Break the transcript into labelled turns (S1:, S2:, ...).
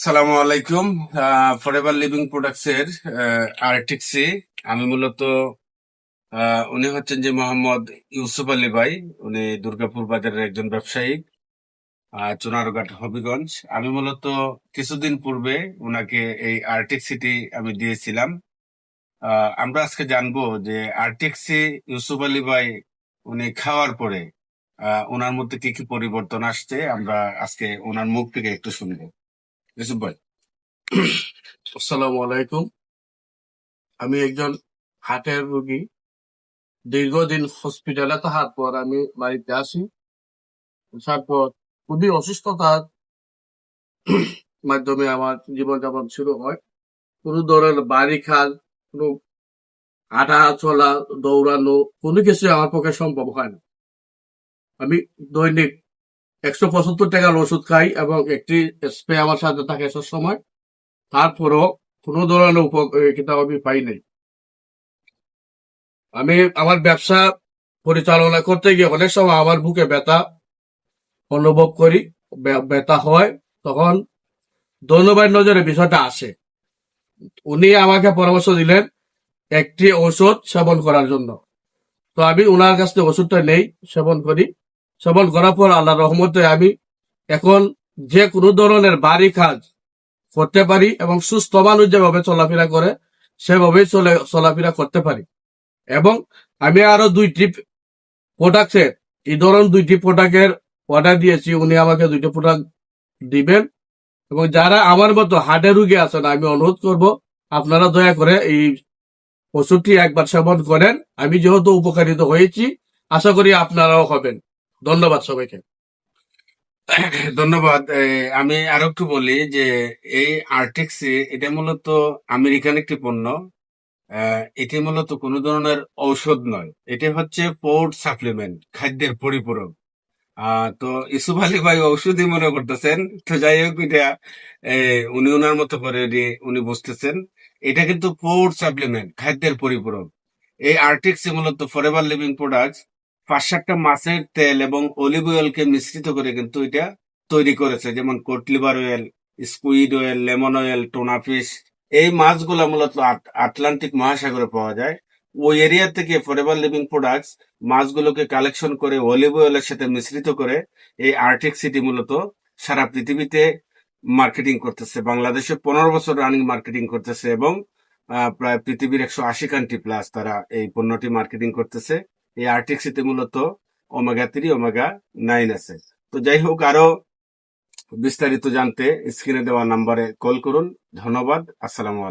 S1: সালামু আলাইকুম। Forever living products এর আর্টিক্সি আমি মূলত উনি হচ্ছেন যে মোহাম্মদ ইউসুফ আলী ভাই। উনি দুর্গাপুর বাজারের একজন ব্যবসায়ী চুনারঘাট, হবিগঞ্জ। আমি মূলত কিছুদিন পূর্বে ওনাকে এই আর্টিক্সিটি আমি দিয়েছিলাম। আমরা আজকে জানব যে আর্টিক্সি ইউসুফ আলী ভাই উনি খাওয়ার পরে ওনার মধ্যে কি কি পরিবর্তন আসছে, আমরা আজকে ওনার মুখ থেকে একটু শুনব। ইউসুফ ভাই।
S2: আসসালামু আলাইকুম। আমি একজন হার্টের রোগী। দীর্ঘদিন হসপিটালে থাকার পর আমি বাড়িতে আসি। তারপর খুবই অসুস্থতার মাধ্যমে আমার জীবনযাপন শুরু হয়। কোনো ধরনের বাড়ি খাল, কোনো হাঁটা চলা দৌড়ানো কোনো কিছু আমার পক্ষে সম্ভব হয় না। আমি দৈনিক একশো পঁচাত্তর টাকার ওষুধ খাই এবং একটি স্প্রে আমার সাথে থাকে সব সময় তারপরও কোনো ধরনের উপকারিতা আমি পাই নাই। আমি আমার ব্যবসা পরিচালনা করতে গিয়ে অনেক সময় আমার বুকে ব্যথা অনুভব করি ব্যথা হয়, তখন ধন্যবাদ নজরে বিষয়টা আসে। উনি আমাকে পরামর্শ দিলেন একটি ওষুধ সেবন করার জন্য। তো আমি ওনার কাছ থেকে ওষুধটা নেই, সেবন করি। সেবন করার পর আল্লাহ রহমতে আমি এখন যে কোনো ধরনের বাড়ি কাজ করতে পারি এবং সুস্থ মানুষ যেভাবে চলাফেরা করে, সেভাবেই চলে, চলাফেরা করতে পারি। এবং আমি আরও দুইটি প্রোডাক্টের, এই ধরনের দুইটি প্রোডাক্টের অর্ডার দিয়েছি, উনি আমাকে দুইটি প্রোডাক্ট দিবেন। এবং যারা আমার মতো হার্টের রুগী আছেন, আমি অনুরোধ করব, আপনারা দয়া করে এই ওষুধটি একবার সেবন করেন। আমি যেহেতু উপকারিত হয়েছি, আশা করি আপনারাও হবেন। ধন্যবাদ সবাইকে।
S1: ধন্যবাদ। আমি আরও একটু বলি যে এই আর্টিক্সি এটা মূলত আমেরিকান একটি পণ্য। এটি মূলত কোনো ধরনের ঔষধ নয়। এটি হচ্ছে পোর্ট সাপ্লিমেন্ট খাদ্যের পরিপূরক। তো ইসুফ আলী ভাই ঔষধই মনে করতেছেন। তো যাই হোক, এটা উনি ওনার মতো করে উনি বুঝতেছেন। এটা কিন্তু পোর্ট সাপ্লিমেন্ট খাদ্যের পরিপূরক। এই আর্টিক্সি মূলত ফরএভার লিভিং প্রোডাক্টস পাঁচ সাতটা মাছের তেল এবং অলিভ অয়েলকে মিশ্রিত করে কিন্তু এটা তৈরি করেছে। যেমন cod liver oil squid oil lemon oil tuna fish এই মাছগুলো মূলত আটলান্টিক মহাসাগরে পাওয়া যায়। ওই এরিয়া থেকে ফরএভার লিভিং প্রোডাক্টস মাছগুলোকে কালেকশন করে অলিভ অয়েলের সাথে মিশ্রিত করে এই আর্টিক সিটি মূলত সারা পৃথিবীতে মার্কেটিং করতেছে। বাংলাদেশে পনেরো বছর রানিং মার্কেটিং করতেছে এবং প্রায় পৃথিবীর একশো আশি কান্ট্রি প্লাস তারা এই পণ্যটি মার্কেটিং করতেছে। এই আর্টিক্সিতে মূলত ওমেগা থ্রি ওমেগা নাইন আছে। তো যাই হোক, আরও বিস্তারিত জানতে স্ক্রিনে দেওয়া নাম্বারে কল করুন। ধন্যবাদ। আসসালামু